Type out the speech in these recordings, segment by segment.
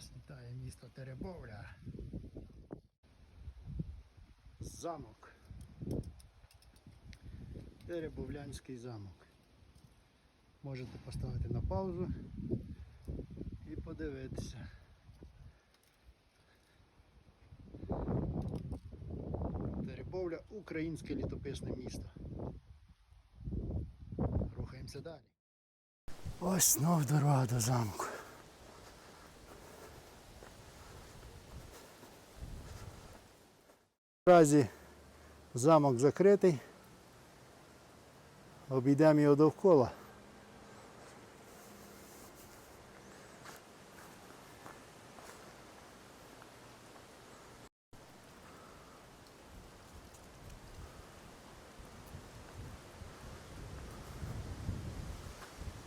Вас вітає місто Теребовля. Замок. Теребовлянський замок. Можете поставити на паузу і подивитися. Теребовля українське літописне місто. Рухаємося далі. Ось знов дорога до замку. Наразі замок закритий. Обійдемо його довкола.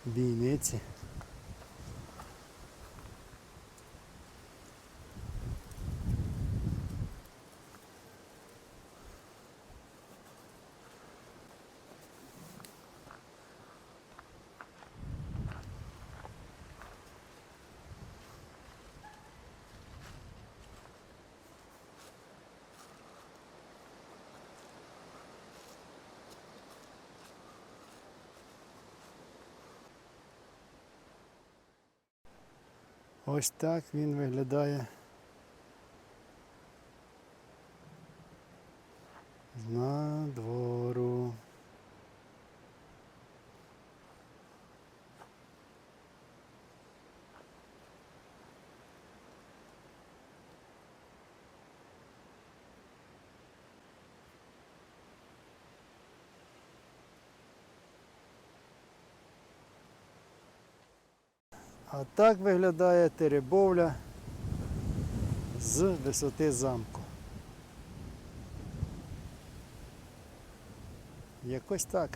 Бійниці. Ось так він виглядає. На надвору. А так виглядає Теребовля з висоти замку. Якось так.